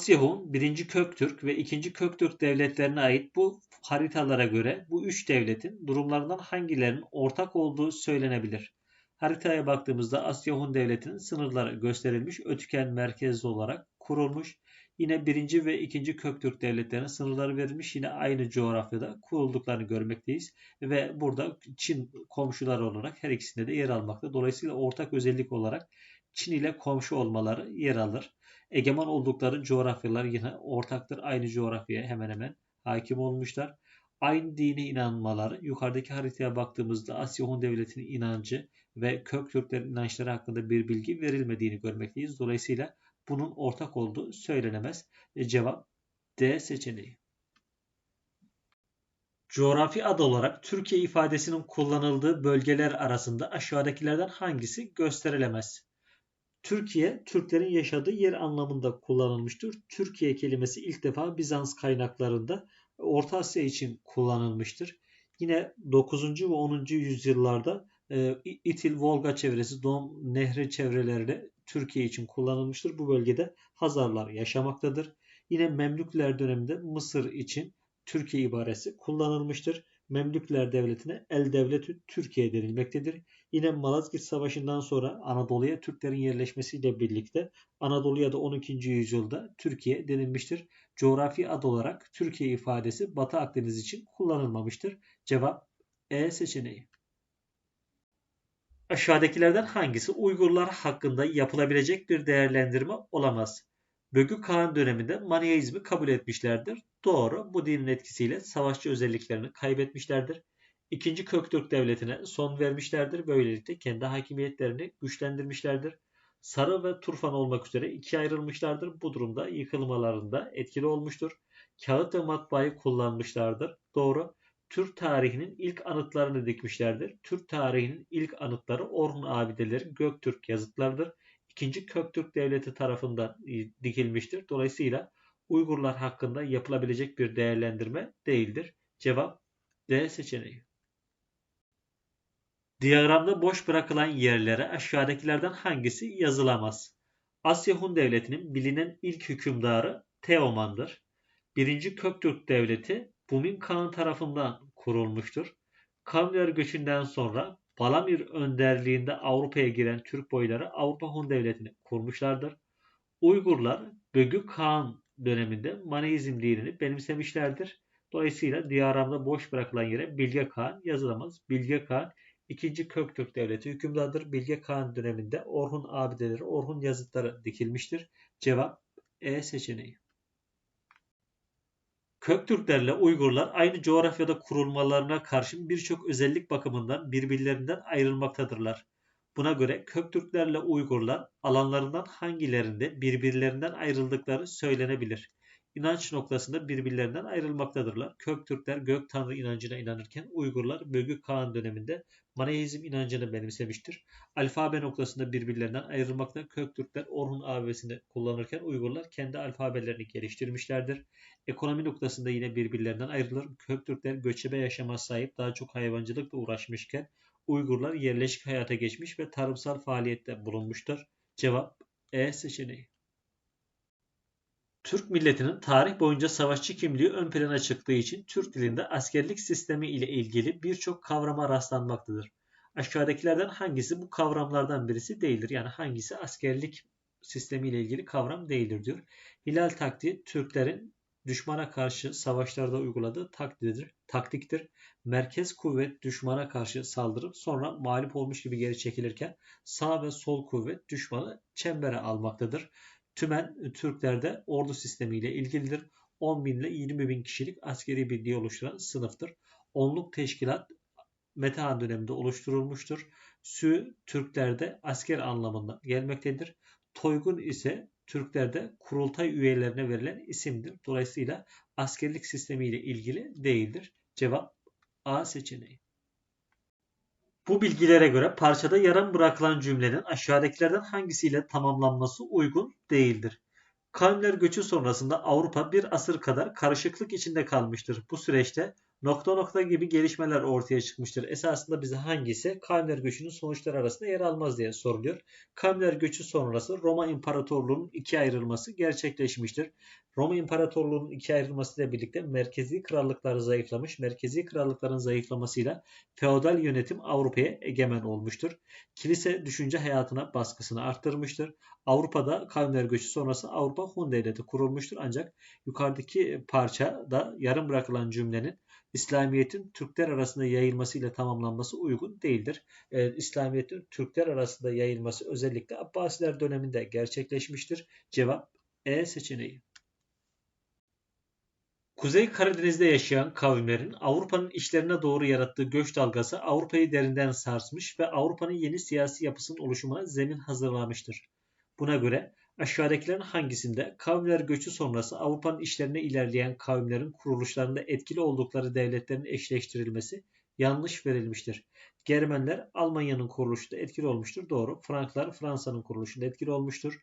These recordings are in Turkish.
Asyahun, 1. Köktürk ve 2. Köktürk devletlerine ait bu haritalara göre bu üç devletin durumlarından hangilerinin ortak olduğu söylenebilir. Haritaya baktığımızda Asya Devleti'nin sınırları gösterilmiş, Ötüken merkezli olarak kurulmuş. Yine 1. ve 2. Köktürk devletlerine sınırları verilmiş. Yine aynı coğrafyada kurulduklarını görmekteyiz. Ve burada Çin komşuları olarak her ikisinde de yer almakta. Dolayısıyla ortak özellik olarak Çin ile komşu olmaları yer alır. Egemen oldukları coğrafyalar yine ortaktır. Aynı coğrafyaya hemen hemen hakim olmuşlar. Aynı dine inanmaları yukarıdaki haritaya baktığımızda Asya Hun Devleti'nin inancı ve kök Türklerin inançları hakkında bir bilgi verilmediğini görmekteyiz. Dolayısıyla bunun ortak olduğu söylenemez. E, cevap D seçeneği. Coğrafi ad olarak Türkiye ifadesinin kullanıldığı bölgeler arasında aşağıdakilerden hangisi gösterilemez? Türkiye, Türklerin yaşadığı yer anlamında kullanılmıştır. Türkiye kelimesi ilk defa Bizans kaynaklarında Orta Asya için kullanılmıştır. Yine 9. ve 10. yüzyıllarda e, İtil-Volga çevresi, Don Nehri çevrelerinde Türkiye için kullanılmıştır. Bu bölgede Hazarlar yaşamaktadır. Yine Memlükler döneminde Mısır için Türkiye ibaresi kullanılmıştır. Memlükler Devleti'ne El Devleti Türkiye denilmektedir. Yine Malazgirt Savaşı'ndan sonra Anadolu'ya Türklerin yerleşmesiyle birlikte Anadolu'ya da 12. yüzyılda Türkiye denilmiştir. Coğrafi ad olarak Türkiye ifadesi Batı Akdeniz için kullanılmamıştır. Cevap E seçeneği. Aşağıdakilerden hangisi Uygurlar hakkında yapılabilecek bir değerlendirme olamaz? Bögü Kağan döneminde Maniheizmi kabul etmişlerdir. Doğru. Bu dinin etkisiyle savaşçı özelliklerini kaybetmişlerdir. İkinci Köktürk devletine son vermişlerdir. Böylelikle kendi hakimiyetlerini güçlendirmişlerdir. Sarı ve Turfan olmak üzere ikiye ayrılmışlardır. Bu durumda yıkılmalarında etkili olmuştur. Kağıt ve matbaayı kullanmışlardır. Doğru. Türk tarihinin ilk anıtlarını dikmişlerdir. Türk tarihinin ilk anıtları Orhun abideleri Göktürk yazıtlardır. İkinci Köktürk devleti tarafından e, dikilmiştir. Dolayısıyla Uygurlar hakkında yapılabilecek bir değerlendirme değildir. Cevap D seçeneği. Diyagramda boş bırakılan yerlere aşağıdakilerden hangisi yazılamaz? Asya Hun Devleti'nin bilinen ilk hükümdarı Teoman'dır. Birinci Köktürk Devleti Bumin Kağan tarafından kurulmuştur. Kavmiler göçünden sonra Balamir önderliğinde Avrupa'ya giren Türk boyları Avrupa Hun Devleti'ni kurmuşlardır. Uygurlar Bögü Kağan döneminde Maneizm dinini benimsemişlerdir. Dolayısıyla diyaramda boş bırakılan yere Bilge Kağan yazılamaz. Bilge Kağan 2. Köktürk Devleti hükümdardır. Bilge Kağan döneminde Orhun abideleri, Orhun yazıtları dikilmiştir. Cevap E seçeneği. Köktürklerle Uygurlar aynı coğrafyada kurulmalarına karşın birçok özellik bakımından birbirlerinden ayrılmaktadırlar. Buna göre Köktürklerle Uygurlar alanlarından hangilerinde birbirlerinden ayrıldıkları söylenebilir inanç noktasında birbirlerinden ayrılmaktadırlar. Köktürkler gök tanrı inancına inanırken Uygurlar Bölgü Kağan döneminde Maneizm inancını benimsemiştir. Alfabe noktasında birbirlerinden ayrılmakta Köktürkler Orhun alfabesini kullanırken Uygurlar kendi alfabelerini geliştirmişlerdir. Ekonomi noktasında yine birbirlerinden ayrılır. Köktürkler göçebe yaşama sahip daha çok hayvancılıkla uğraşmışken Uygurlar yerleşik hayata geçmiş ve tarımsal faaliyette bulunmuştur. Cevap E seçeneği. Türk milletinin tarih boyunca savaşçı kimliği ön plana çıktığı için Türk dilinde askerlik sistemi ile ilgili birçok kavrama rastlanmaktadır. Aşağıdakilerden hangisi bu kavramlardan birisi değildir? Yani hangisi askerlik sistemi ile ilgili kavram değildir diyor. Hilal taktiği Türklerin düşmana karşı savaşlarda uyguladığı taktiktir. taktiktir. Merkez kuvvet düşmana karşı saldırıp sonra mağlup olmuş gibi geri çekilirken sağ ve sol kuvvet düşmanı çembere almaktadır. Tümen e, Türklerde ordu sistemiyle ilgilidir. 10 bin ile 20 bin kişilik askeri birliği oluşturan sınıftır. Onluk teşkilat Metehan döneminde oluşturulmuştur. Sü Türklerde asker anlamında gelmektedir. Toygun ise Türklerde kurultay üyelerine verilen isimdir. Dolayısıyla askerlik sistemiyle ilgili değildir. Cevap A seçeneği. Bu bilgilere göre parçada yarım bırakılan cümlenin aşağıdakilerden hangisiyle tamamlanması uygun değildir. Kavimler göçü sonrasında Avrupa bir asır kadar karışıklık içinde kalmıştır. Bu süreçte nokta nokta gibi gelişmeler ortaya çıkmıştır. Esasında bize hangisi kavimler göçünün sonuçları arasında yer almaz diye soruluyor. Kavimler göçü sonrası Roma İmparatorluğu'nun ikiye ayrılması gerçekleşmiştir. Roma İmparatorluğu'nun ikiye ayrılması ile birlikte merkezi krallıklar zayıflamış. Merkezi krallıkların zayıflamasıyla feodal yönetim Avrupa'ya egemen olmuştur. Kilise düşünce hayatına baskısını arttırmıştır. Avrupa'da kavimler göçü sonrası Avrupa Hun Devleti kurulmuştur. Ancak yukarıdaki parça da yarım bırakılan cümlenin İslamiyet'in Türkler arasında yayılmasıyla tamamlanması uygun değildir. Ee, İslamiyet'in Türkler arasında yayılması özellikle Abbasiler döneminde gerçekleşmiştir. Cevap E seçeneği. Kuzey Karadeniz'de yaşayan kavimlerin Avrupa'nın işlerine doğru yarattığı göç dalgası Avrupa'yı derinden sarsmış ve Avrupa'nın yeni siyasi yapısının oluşumuna zemin hazırlamıştır. Buna göre aşağıdakilerin hangisinde kavimler göçü sonrası Avrupa'nın işlerine ilerleyen kavimlerin kuruluşlarında etkili oldukları devletlerin eşleştirilmesi yanlış verilmiştir. Germenler Almanya'nın kuruluşunda etkili olmuştur. Doğru. Franklar Fransa'nın kuruluşunda etkili olmuştur.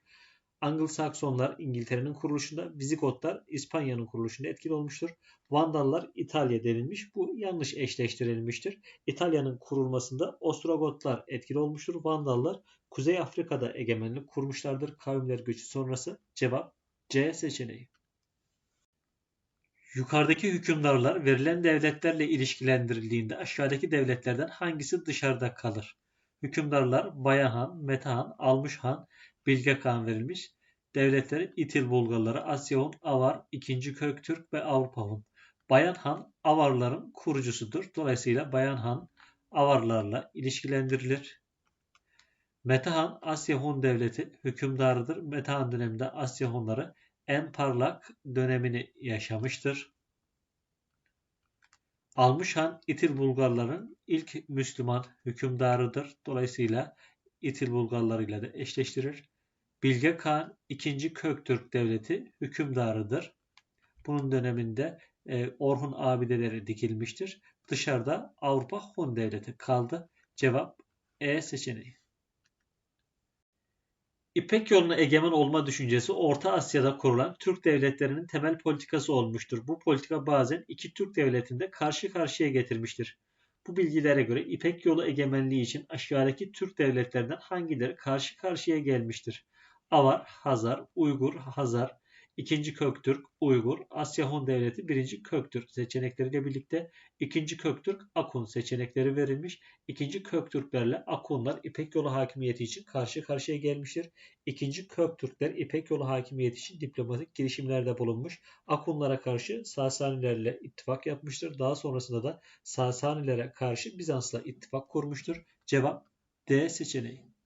Anglo-Saksonlar İngiltere'nin kuruluşunda, Vizigotlar İspanya'nın kuruluşunda etkili olmuştur. Vandallar İtalya denilmiş. Bu yanlış eşleştirilmiştir. İtalya'nın kurulmasında Ostrogotlar etkili olmuştur. Vandallar Kuzey Afrika'da egemenlik kurmuşlardır. Kavimler göçü sonrası cevap C seçeneği. Yukarıdaki hükümdarlar verilen devletlerle ilişkilendirildiğinde aşağıdaki devletlerden hangisi dışarıda kalır? Hükümdarlar Bayahan, Metahan, Almışhan, Bilge Kağan verilmiş. Devletleri İtil Bulgarları, Asya Hun, Avar, 2. Köktürk ve Avrupa Hun. Bayan Han Avarların kurucusudur. Dolayısıyla Bayan Han Avarlarla ilişkilendirilir. Metahan Asya Hun devleti hükümdarıdır. Metahan döneminde Asya Hunları en parlak dönemini yaşamıştır. Almışhan İtil Bulgarların ilk Müslüman hükümdarıdır. Dolayısıyla İtil Bulgarları ile de eşleştirir. Bilge Kağan 2. Köktürk Devleti hükümdarıdır. Bunun döneminde e, Orhun abideleri dikilmiştir. Dışarıda Avrupa Hun Devleti kaldı. Cevap E seçeneği. İpek yoluna egemen olma düşüncesi Orta Asya'da kurulan Türk devletlerinin temel politikası olmuştur. Bu politika bazen iki Türk devletinde karşı karşıya getirmiştir. Bu bilgilere göre İpek yolu egemenliği için aşağıdaki Türk devletlerinden hangileri karşı karşıya gelmiştir? Avar, Hazar, Uygur, Hazar, İkinci Köktürk, Uygur, Asya Hun Devleti birinci Köktürk seçenekleriyle birlikte ikinci Köktürk, Akun seçenekleri verilmiş. İkinci Köktürklerle Akunlar İpek yolu hakimiyeti için karşı karşıya gelmiştir. İkinci Köktürkler İpek yolu hakimiyeti için diplomatik girişimlerde bulunmuş. Akunlara karşı Sasanilerle ittifak yapmıştır. Daha sonrasında da Sasanilere karşı Bizans'la ittifak kurmuştur. Cevap D seçeneği.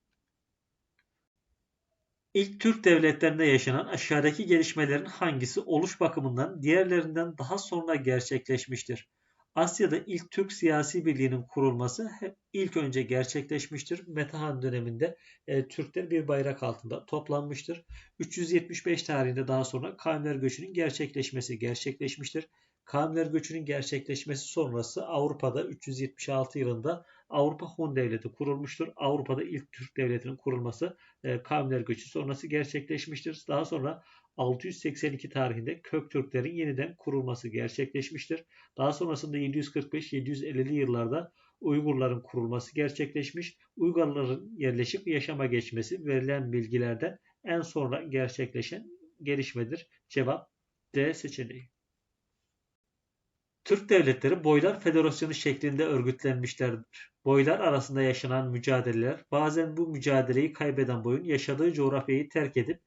İlk Türk devletlerinde yaşanan aşağıdaki gelişmelerin hangisi oluş bakımından diğerlerinden daha sonra gerçekleşmiştir? Asya'da ilk Türk siyasi birliğinin kurulması hep ilk önce gerçekleşmiştir. Metehan döneminde e, Türkler bir bayrak altında toplanmıştır. 375 tarihinde daha sonra kavimler göçünün gerçekleşmesi gerçekleşmiştir. Kavimler göçünün gerçekleşmesi sonrası Avrupa'da 376 yılında Avrupa Hun Devleti kurulmuştur. Avrupa'da ilk Türk Devleti'nin kurulması e, kavimler göçü sonrası gerçekleşmiştir. Daha sonra 682 tarihinde Köktürklerin yeniden kurulması gerçekleşmiştir. Daha sonrasında 745-750'li yıllarda Uygurların kurulması gerçekleşmiş. Uygurların yerleşik yaşama geçmesi verilen bilgilerden en sonra gerçekleşen gelişmedir. Cevap D seçeneği. Türk devletleri boylar federasyonu şeklinde örgütlenmişlerdir. Boylar arasında yaşanan mücadeleler bazen bu mücadeleyi kaybeden boyun yaşadığı coğrafyayı terk edip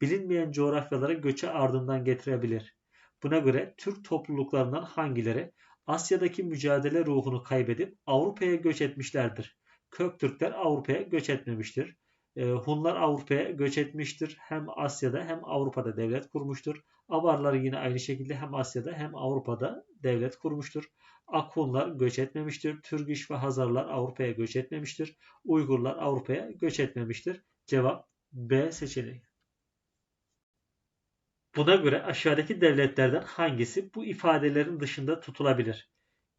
bilinmeyen coğrafyalara göçe ardından getirebilir. Buna göre Türk topluluklarından hangileri Asya'daki mücadele ruhunu kaybedip Avrupa'ya göç etmişlerdir? Köktürkler Avrupa'ya göç etmemiştir. Ee, Hunlar Avrupa'ya göç etmiştir. Hem Asya'da hem Avrupa'da devlet kurmuştur. Avarlar yine aynı şekilde hem Asya'da hem Avrupa'da devlet kurmuştur. Akunlar göç etmemiştir. Türgiş ve Hazarlar Avrupa'ya göç etmemiştir. Uygurlar Avrupa'ya göç etmemiştir. Cevap B seçeneği. Buna göre aşağıdaki devletlerden hangisi bu ifadelerin dışında tutulabilir?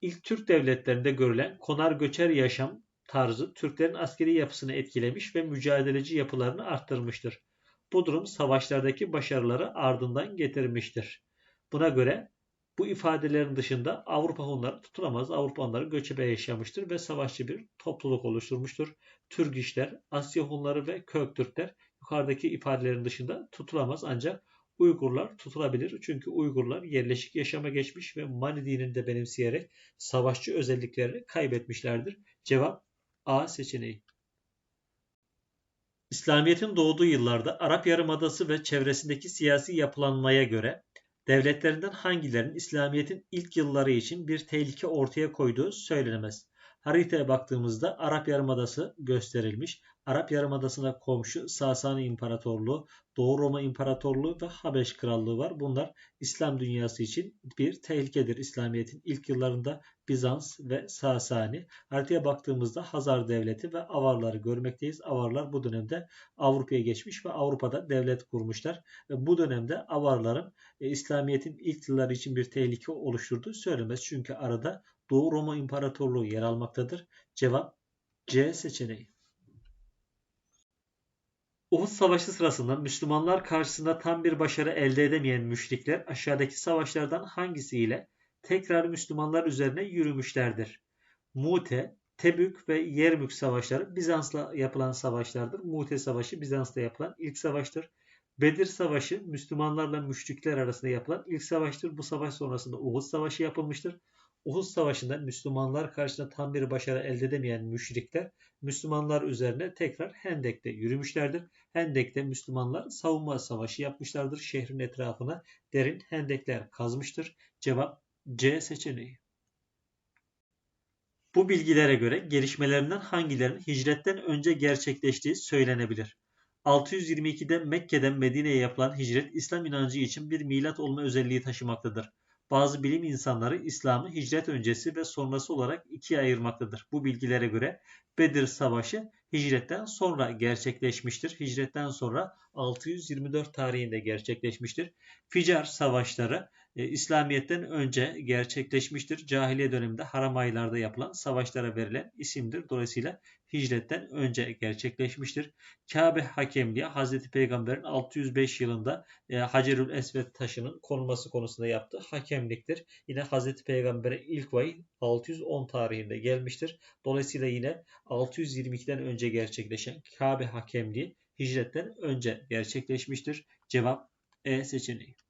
İlk Türk devletlerinde görülen konar göçer yaşam tarzı Türklerin askeri yapısını etkilemiş ve mücadeleci yapılarını arttırmıştır. Bu durum savaşlardaki başarıları ardından getirmiştir. Buna göre Bu ifadelerin dışında Avrupa Hunları tutulamaz. Avrupa Hunları göçebe yaşamıştır ve savaşçı bir topluluk oluşturmuştur. Türgişler, Asya Hunları ve Köktürkler yukarıdaki ifadelerin dışında tutulamaz ancak Uygurlar tutulabilir. Çünkü Uygurlar yerleşik yaşama geçmiş ve Mani dinini de benimseyerek savaşçı özelliklerini kaybetmişlerdir. Cevap A seçeneği. İslamiyet'in doğduğu yıllarda Arap Yarımadası ve çevresindeki siyasi yapılanmaya göre devletlerinden hangilerinin İslamiyet'in ilk yılları için bir tehlike ortaya koyduğu söylenemez. Haritaya baktığımızda Arap Yarımadası gösterilmiş. Arap Yarımadası'na komşu Sasani İmparatorluğu, Doğu Roma İmparatorluğu ve Habeş Krallığı var. Bunlar İslam dünyası için bir tehlikedir. İslamiyet'in ilk yıllarında Bizans ve Sasani. Haritaya baktığımızda Hazar Devleti ve Avarları görmekteyiz. Avarlar bu dönemde Avrupa'ya geçmiş ve Avrupa'da devlet kurmuşlar. Ve bu dönemde Avarların e, İslamiyet'in ilk yılları için bir tehlike oluşturduğu söylemez. Çünkü arada Doğu Roma İmparatorluğu yer almaktadır. Cevap C seçeneği. Uhud Savaşı sırasında Müslümanlar karşısında tam bir başarı elde edemeyen müşrikler aşağıdaki savaşlardan hangisiyle tekrar Müslümanlar üzerine yürümüşlerdir? Mute, Tebük ve Yermük savaşları Bizans'la yapılan savaşlardır. Mute Savaşı Bizans'ta yapılan ilk savaştır. Bedir Savaşı Müslümanlarla müşrikler arasında yapılan ilk savaştır. Bu savaş sonrasında Uhud Savaşı yapılmıştır. Uhud Savaşı'nda Müslümanlar karşısında tam bir başarı elde edemeyen müşrikler Müslümanlar üzerine tekrar Hendek'te yürümüşlerdir. Hendek'te Müslümanlar savunma savaşı yapmışlardır. Şehrin etrafına derin hendekler kazmıştır. Cevap C seçeneği. Bu bilgilere göre gelişmelerinden hangilerinin hicretten önce gerçekleştiği söylenebilir. 622'de Mekke'den Medine'ye yapılan hicret İslam inancı için bir milat olma özelliği taşımaktadır. Bazı bilim insanları İslam'ı hicret öncesi ve sonrası olarak ikiye ayırmaktadır. Bu bilgilere göre Bedir Savaşı hicretten sonra gerçekleşmiştir. Hicretten sonra 624 tarihinde gerçekleşmiştir. Ficar savaşları e, İslamiyet'ten önce gerçekleşmiştir. Cahiliye döneminde haram aylarda yapılan savaşlara verilen isimdir. Dolayısıyla hicretten önce gerçekleşmiştir. Kabe hakemliği Hz. Peygamber'in 605 yılında e, Hacerül Esved taşının konulması konusunda yaptığı hakemliktir. Yine Hz. Peygamber'e ilk vahiy 610 tarihinde gelmiştir. Dolayısıyla yine 622'den önce gerçekleşen Kabe hakemliği hicretten önce gerçekleşmiştir. Cevap E seçeneği.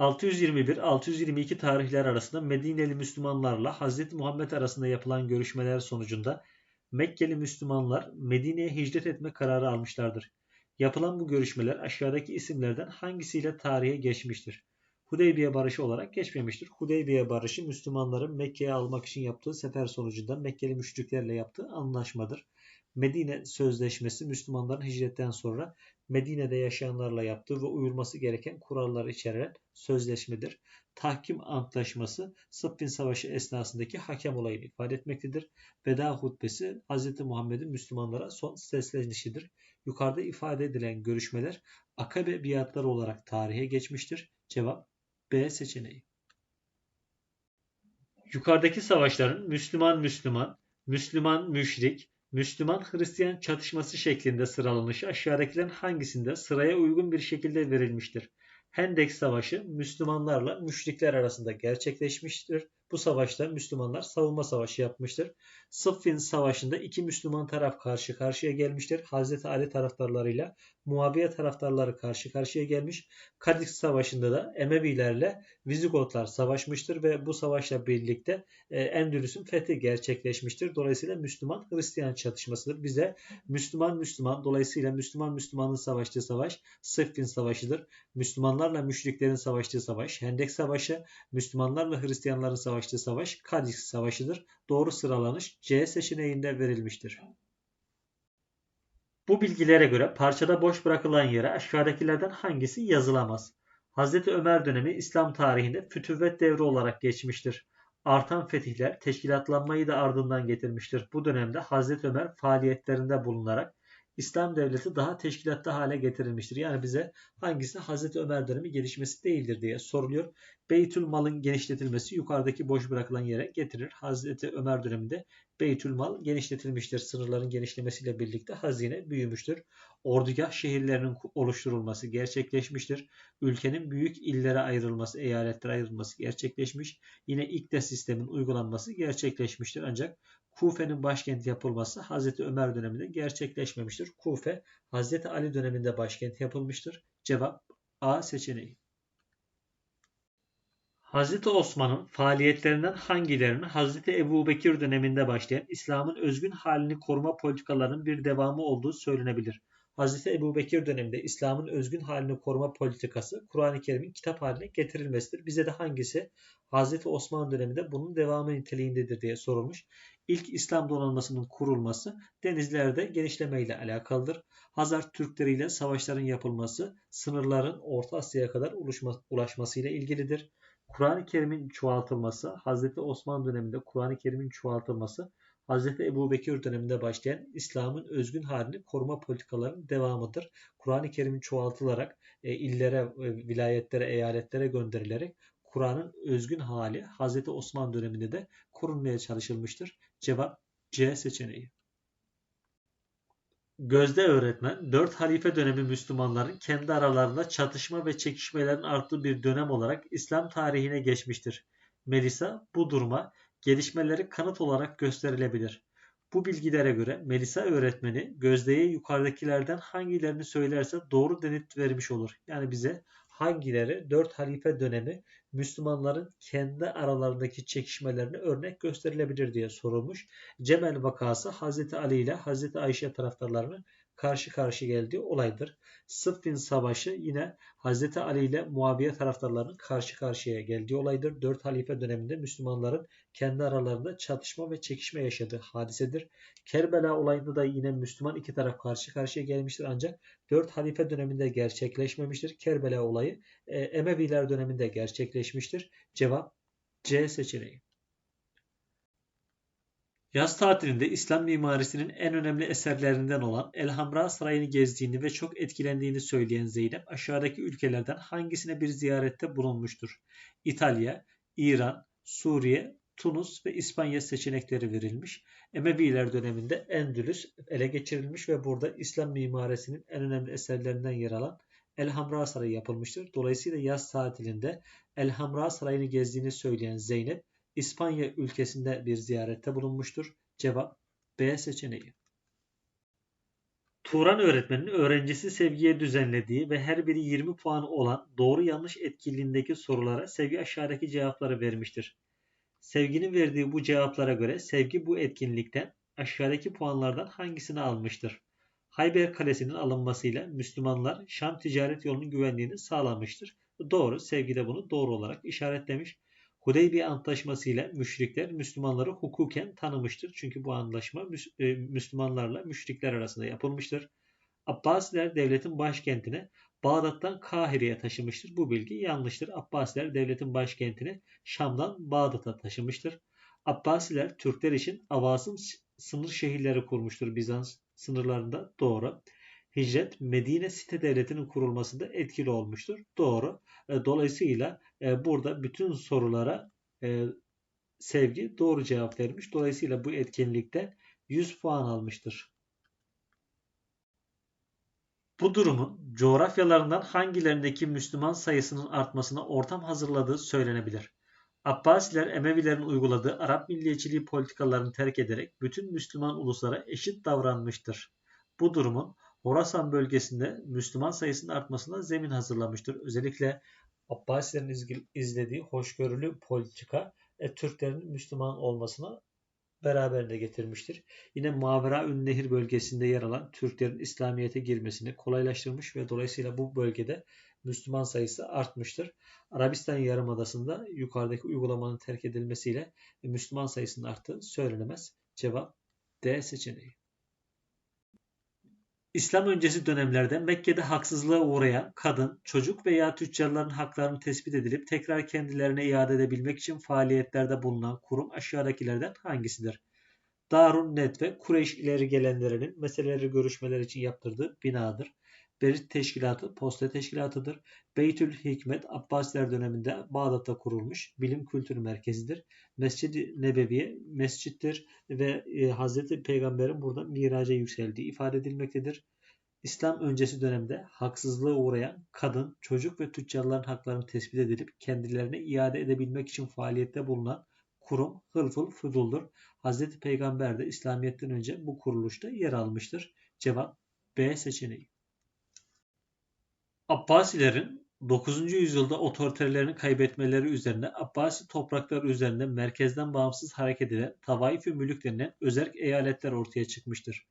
621-622 tarihler arasında Medineli Müslümanlarla Hz. Muhammed arasında yapılan görüşmeler sonucunda Mekkeli Müslümanlar Medine'ye hicret etme kararı almışlardır. Yapılan bu görüşmeler aşağıdaki isimlerden hangisiyle tarihe geçmiştir? Hudeybiye Barışı olarak geçmemiştir. Hudeybiye Barışı Müslümanların Mekke'ye almak için yaptığı sefer sonucunda Mekkeli müşriklerle yaptığı anlaşmadır. Medine Sözleşmesi Müslümanların hicretten sonra Medine'de yaşayanlarla yaptığı ve uyulması gereken kuralları içeren sözleşmedir. Tahkim Antlaşması Sıffin Savaşı esnasındaki hakem olayını ifade etmektedir. Veda hutbesi Hz. Muhammed'in Müslümanlara son seslenişidir. Yukarıda ifade edilen görüşmeler akabe biatları olarak tarihe geçmiştir. Cevap B seçeneği. Yukarıdaki savaşların Müslüman Müslüman, Müslüman müşrik, Müslüman-Hristiyan çatışması şeklinde sıralanışı aşağıdakilerin hangisinde sıraya uygun bir şekilde verilmiştir? Hendek Savaşı Müslümanlarla müşrikler arasında gerçekleşmiştir. Bu savaşta Müslümanlar savunma savaşı yapmıştır. Sıffin Savaşı'nda iki Müslüman taraf karşı karşıya gelmiştir. Hazreti Ali taraftarlarıyla Muaviye taraftarları karşı karşıya gelmiş. Kadis Savaşı'nda da Emevilerle Vizigotlar savaşmıştır ve bu savaşla birlikte e, Endülüs'ün fethi gerçekleşmiştir. Dolayısıyla Müslüman Hristiyan çatışmasıdır. Bize Müslüman Müslüman dolayısıyla Müslüman Müslümanın savaştığı savaş Sıffin Savaşı'dır. Müslümanlarla müşriklerin savaştığı savaş Hendek Savaşı, Müslümanlarla Hristiyanların savaştığı savaş Kadis Savaşı'dır. Doğru sıralanış C seçeneğinde verilmiştir. Bu bilgilere göre parçada boş bırakılan yere aşağıdakilerden hangisi yazılamaz? Hz. Ömer dönemi İslam tarihinde fütüvvet devri olarak geçmiştir. Artan fetihler teşkilatlanmayı da ardından getirmiştir. Bu dönemde Hz. Ömer faaliyetlerinde bulunarak İslam devleti daha teşkilatlı hale getirilmiştir. Yani bize hangisi Hazreti Ömer dönemi gelişmesi değildir diye soruluyor. Beytül malın genişletilmesi yukarıdaki boş bırakılan yere getirir. Hazreti Ömer döneminde Beytül mal genişletilmiştir. Sınırların genişlemesiyle birlikte hazine büyümüştür. ordugah şehirlerinin oluşturulması gerçekleşmiştir. Ülkenin büyük illere ayrılması, eyaletlere ayrılması gerçekleşmiş. Yine İkte sistemin uygulanması gerçekleşmiştir. Ancak Kufe'nin başkent yapılması Hazreti Ömer döneminde gerçekleşmemiştir. Kufe Hazreti Ali döneminde başkent yapılmıştır. Cevap A seçeneği. Hazreti Osman'ın faaliyetlerinden hangilerinin Hazreti Ebubekir döneminde başlayan İslam'ın özgün halini koruma politikalarının bir devamı olduğu söylenebilir. Hazreti Ebubekir döneminde İslam'ın özgün halini koruma politikası Kur'an-ı Kerim'in kitap haline getirilmesidir. Bize de hangisi Hazreti Osman döneminde bunun devamı niteliğindedir diye sorulmuş. İlk İslam donanmasının kurulması denizlerde genişlemeyle alakalıdır. Hazar Türkleri ile savaşların yapılması sınırların Orta Asya'ya kadar ulaşmasıyla ilgilidir. Kur'an-ı Kerim'in çoğaltılması, Hz. Osman döneminde Kur'an-ı Kerim'in çoğaltılması, Hz. Ebu Bekir döneminde başlayan İslam'ın özgün halini koruma politikalarının devamıdır. Kur'an-ı Kerim'in çoğaltılarak e, illere, e, vilayetlere, eyaletlere gönderilerek Kur'an'ın özgün hali Hz. Osman döneminde de korunmaya çalışılmıştır. Cevap C seçeneği. Gözde öğretmen, dört halife dönemi Müslümanların kendi aralarında çatışma ve çekişmelerin arttığı bir dönem olarak İslam tarihine geçmiştir. Melisa bu duruma gelişmeleri kanıt olarak gösterilebilir. Bu bilgilere göre Melisa öğretmeni Gözde'ye yukarıdakilerden hangilerini söylerse doğru denit vermiş olur. Yani bize hangileri dört halife dönemi Müslümanların kendi aralarındaki çekişmelerini örnek gösterilebilir diye sorulmuş. Cemel vakası Hz. Ali ile Hz. Ayşe taraftarlarının karşı karşı geldiği olaydır. Sıffin Savaşı yine Hz. Ali ile Muaviye taraftarlarının karşı karşıya geldiği olaydır. Dört halife döneminde Müslümanların kendi aralarında çatışma ve çekişme yaşadığı hadisedir. Kerbela olayında da yine Müslüman iki taraf karşı karşıya gelmiştir ancak dört halife döneminde gerçekleşmemiştir. Kerbela olayı e, Emeviler döneminde gerçekleşmiştir. Cevap C seçeneği. Yaz tatilinde İslam mimarisinin en önemli eserlerinden olan Elhamra Sarayı'nı gezdiğini ve çok etkilendiğini söyleyen Zeynep aşağıdaki ülkelerden hangisine bir ziyarette bulunmuştur? İtalya, İran, Suriye, Tunus ve İspanya seçenekleri verilmiş. Emeviler döneminde Endülüs ele geçirilmiş ve burada İslam mimarisinin en önemli eserlerinden yer alan Elhamra Sarayı yapılmıştır. Dolayısıyla yaz tatilinde Elhamra Sarayı'nı gezdiğini söyleyen Zeynep İspanya ülkesinde bir ziyarette bulunmuştur. Cevap B seçeneği. Turan öğretmenin öğrencisi Sevgi'ye düzenlediği ve her biri 20 puan olan doğru yanlış etkinliğindeki sorulara Sevgi aşağıdaki cevapları vermiştir. Sevgi'nin verdiği bu cevaplara göre Sevgi bu etkinlikten aşağıdaki puanlardan hangisini almıştır? Hayber Kalesi'nin alınmasıyla Müslümanlar Şam ticaret yolunun güvenliğini sağlamıştır. Doğru, Sevgi de bunu doğru olarak işaretlemiş. Hudeybiye Antlaşması ile müşrikler Müslümanları hukuken tanımıştır. Çünkü bu anlaşma e, Müslümanlarla müşrikler arasında yapılmıştır. Abbasiler devletin başkentine Bağdat'tan Kahire'ye taşımıştır. Bu bilgi yanlıştır. Abbasiler devletin başkentini Şam'dan Bağdat'a taşımıştır. Abbasiler Türkler için Avas'ın sınır şehirleri kurmuştur Bizans sınırlarında. Doğru. Hicret Medine site devletinin kurulmasında etkili olmuştur. Doğru. E, dolayısıyla e, burada bütün sorulara e, sevgi doğru cevap vermiş. Dolayısıyla bu etkinlikte 100 puan almıştır. Bu durumun coğrafyalarından hangilerindeki Müslüman sayısının artmasına ortam hazırladığı söylenebilir. Abbasiler Emevilerin uyguladığı Arap milliyetçiliği politikalarını terk ederek bütün Müslüman uluslara eşit davranmıştır. Bu durumun Horasan bölgesinde Müslüman sayısının artmasına zemin hazırlamıştır. Özellikle Abbasilerin izlediği hoşgörülü politika e, Türklerin Müslüman olmasına beraberinde getirmiştir. Yine Mavera Ünnehir bölgesinde yer alan Türklerin İslamiyet'e girmesini kolaylaştırmış ve dolayısıyla bu bölgede Müslüman sayısı artmıştır. Arabistan Yarımadası'nda yukarıdaki uygulamanın terk edilmesiyle Müslüman sayısının arttığı söylenemez. Cevap D seçeneği. İslam öncesi dönemlerde Mekke'de haksızlığa uğrayan kadın, çocuk veya tüccarların haklarını tespit edilip tekrar kendilerine iade edebilmek için faaliyetlerde bulunan kurum aşağıdakilerden hangisidir? Darun Nedve, Kureyş ileri gelenlerinin meseleleri görüşmeler için yaptırdığı binadır. Berit Teşkilatı posta teşkilatıdır. Beytül Hikmet Abbasiler döneminde Bağdat'ta kurulmuş bilim kültür merkezidir. Mescid-i Nebeviye mescittir ve e, Hazreti Peygamber'in burada miraca yükseldiği ifade edilmektedir. İslam öncesi dönemde haksızlığa uğrayan kadın, çocuk ve tüccarların haklarını tespit edilip kendilerine iade edebilmek için faaliyette bulunan kurum Hılful Fudul'dur. Hz. Peygamber de İslamiyet'ten önce bu kuruluşta yer almıştır. Cevap B seçeneği. Abbasilerin 9. yüzyılda otoritelerini kaybetmeleri üzerine Abbasi toprakları üzerinde merkezden bağımsız hareket eden Tavaif-i Mülük denilen özerk eyaletler ortaya çıkmıştır.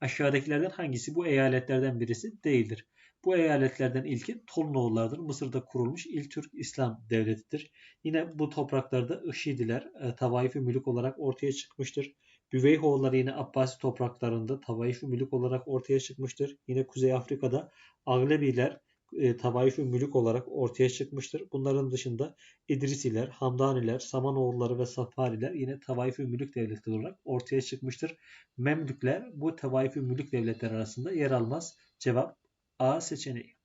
Aşağıdakilerden hangisi bu eyaletlerden birisi değildir? Bu eyaletlerden ilki Tolunoğullarıdır. Mısır'da kurulmuş ilk Türk İslam devletidir. Yine bu topraklarda Işidiler e, Tavaifi mülük olarak ortaya çıkmıştır. Büveyhoğulları yine Abbasi topraklarında Tavaifi mülük olarak ortaya çıkmıştır. Yine Kuzey Afrika'da Aglebiler e, Tavaifi mülük olarak ortaya çıkmıştır. Bunların dışında İdrisiler, Hamdaniler, Samanoğulları ve Safariler yine Tavaifi mülük devletleri olarak ortaya çıkmıştır. Memlükler bu Tavaifi mülük devletleri arasında yer almaz. Cevap A seçeneği.